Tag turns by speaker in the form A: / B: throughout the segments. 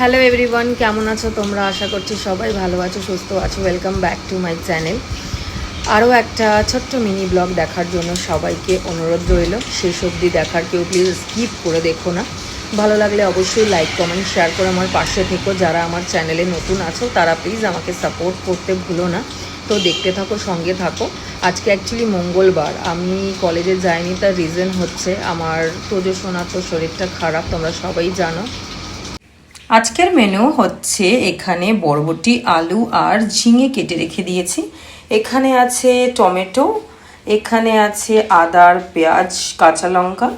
A: Hello everyone কেমন আছো তোমরা? আশা করছি সবাই ভালো আছো, সুস্থ আছো। Welcome back to my channel আরও একটা ছোট্ট মিনি ব্লগ দেখার জন্য সবাইকে অনুরোধ রইল। শেষ অবধি দেখার কেউ প্লিজ স্কিপ করে দেখো না। ভালো লাগলে অবশ্যই লাইক কমেন্ট শেয়ার করে আমার পাশে থেকো। যারা আমার চ্যানেলে নতুন আছো, তারা প্লিজ আমাকে সাপোর্ট করতে ভুলো না। তো দেখতে থাকো, সঙ্গে থাকো। আজকে অ্যাকচুয়ালি মঙ্গলবার। আমি কলেজে যাইনি, তার রিজন হচ্ছে আমার তোজো সোনা তো শরীরটা খারাপ, তোমরা সবাই জানো। আজকের মেনু হচ্ছে এখানে বরবটি, আলু আর ঝিঙে কেটে রেখে দিয়েছি। এখানে আছে টমেটো, এখানে আছে আদার, পেঁয়াজ, কাঁচা লঙ্কা।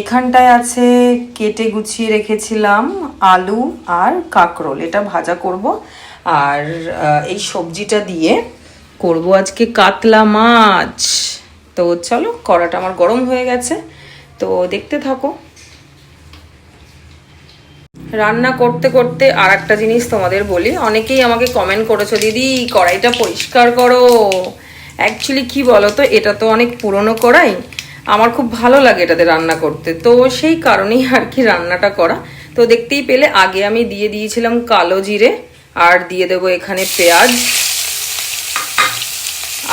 A: এখানটায় আছে কেটে গুছিয়ে রেখেছিলাম আলু আর কাঁকরোল। এটা ভাজা করব আর এই সবজিটা দিয়ে করব আজকে কাতলা মাছ। তো চলো, কড়াটা আমার গরম হয়ে গেছে। তো দেখতে থাকো। রান্না করতে করতে আর একটা জিনিস তোমাদের বলি। অনেকেই আমাকে কমেন্ট করেছ, দিদি, কড়াইটা পরিষ্কার করো। অ্যাকচুয়ালি কি বলো তো এটা তো অনেক পুরনো কড়াই। আমার খুব ভালো লাগে এটাতে রান্না করতে। তো সেই কারণেই আর কি রান্নাটা করা। তো দেখতেই পেলে, আগে আমি দিয়ে দিয়েছিলাম কালো জিরে, আর দিয়ে দেবো এখানে পেঁয়াজ,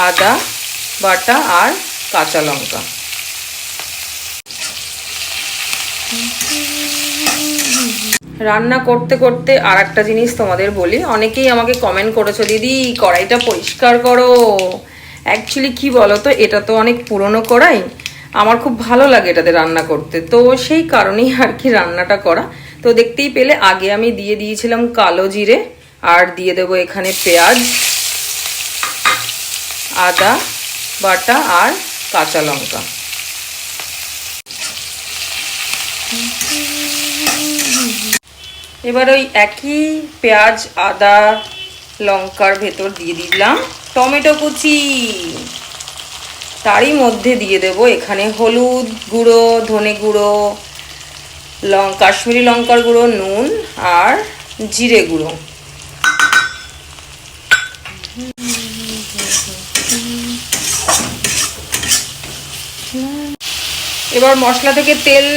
A: আদা, বাটা, আর কাঁচা লঙ্কা। রান্না করতে করতে আর একটা জিনিস তোমাদের বলি। অনেকেই আমাকে কমেন্ট করেছ, দিদি, কড়াইটা পরিষ্কার করো। অ্যাকচুয়ালি কি বলো তো এটা তো অনেক পুরনো কড়াই। আমার খুব ভালো লাগে এটাতে রান্না করতে। তো সেই কারণেই আর কি রান্নাটা করা। তো দেখতেই পেলে, আগে আমি দিয়ে দিয়েছিলাম কালো জিরে, আর দিয়ে দেবো এখানে পেঁয়াজ, আদা, বাটা, আর কাঁচা লঙ্কা। এবার ওই একই পেঁয়াজ, আদা, লঙ্কার ভেতর দিয়ে দিলাম, টমেটো কুচি। তারই মধ্যে দিয়ে দেব এখানে হলুদ গুঁড়ো, ধনে গুঁড়ো, লং, কাশ্মীরি লঙ্কার গুঁড়ো, নুন আর জিরে গুঁড়ো। এবার মশলা থেকে তেল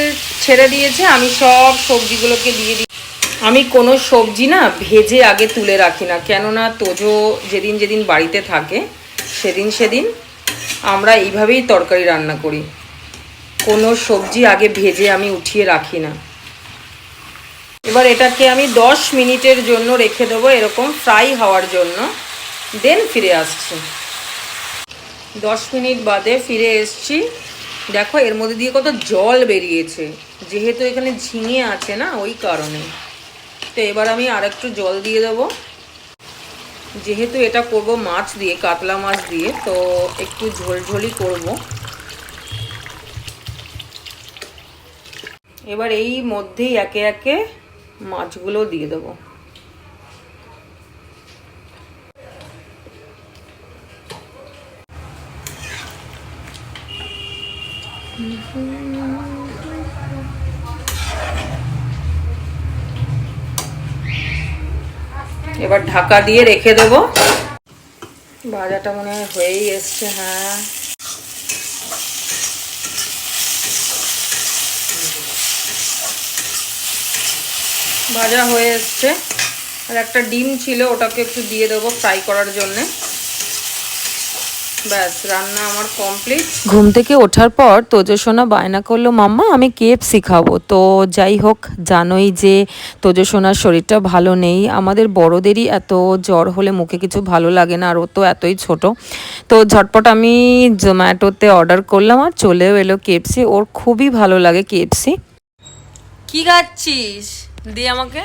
A: ছেড়ে দিয়েছে, আমি সব সবজিগুলোকে দিয়ে দিই আমি কোনো সবজি না ভেজে আগে তুলে রাখি না। কেননা তোজো যেদিন যেদিন বাড়িতে থাকে, সেদিন সেদিন আমরা এইভাবেই তরকারি রান্না করি। কোনো সবজি আগে ভেজে আমি উঠিয়ে রাখি না। এবার এটাকে আমি দশ মিনিটের জন্য রেখে দেবো এরকম ফ্রাই হওয়ার জন্য। দেন ফিরে আসছি। দশ মিনিট বাদে ফিরে এসছি। দেখো এর মধ্যে দিয়ে কত জল বেরিয়েছে। যেহেতু এখানে ঝিঙে আছে না, ওই কারণে। তো এবার আমি আর একটু জল দিয়ে দেবো। যেহেতু এটা করব মাছ দিয়ে, কাতলা মাছ দিয়ে, তো একটু ঝোলঝোলি করব। এবার এই মধ্যেই একে একে মাছগুলো দিয়ে দেবো। এবার ঢাকা দিয়ে রেখে দেব। ভাজাটা মনে হয় হয়েই এসছে হ্যাঁ। ভাজা হয়ে এসছে। আর একটা ডিম ছিল, ওটাকে একটু দিয়ে দেবো ফ্রাই করার জন্যে। ব্যাস রান্না আমার কমপ্লিট ঘুম থেকে ওঠার পর তোজসোনা বায়না করল মাম্মা আমি কেএফসি খাব। তো যাই হোক জানোই যে তোজসোনার শরীরটা ভালো নেই। আমাদের বড়দেরই এত জ্বর হলে মুখে কিছু ভালো লাগে না আর ও তো এতই ছোট। তো ঝটপট আমি জোম্যাটোতে অর্ডার করলাম আর চলেও এলো কেএফসি ওর খুবই ভালো লাগে কেএফসি কি খাচ্ছিস? দিয়ে আমাকে।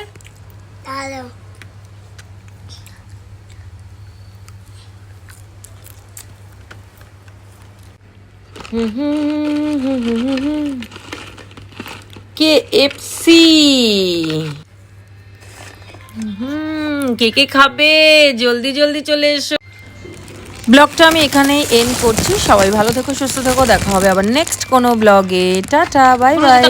A: কে এফসি হুম কে কে খাবে। জলদি জলদি চলে এসো। ব্লগটা আমি এখানেই এন্ড করছি। সবাই ভালো থেকো সুস্থ থেকো। দেখা হবে আবার নেক্সট কোনো ব্লগে। Tata bye bye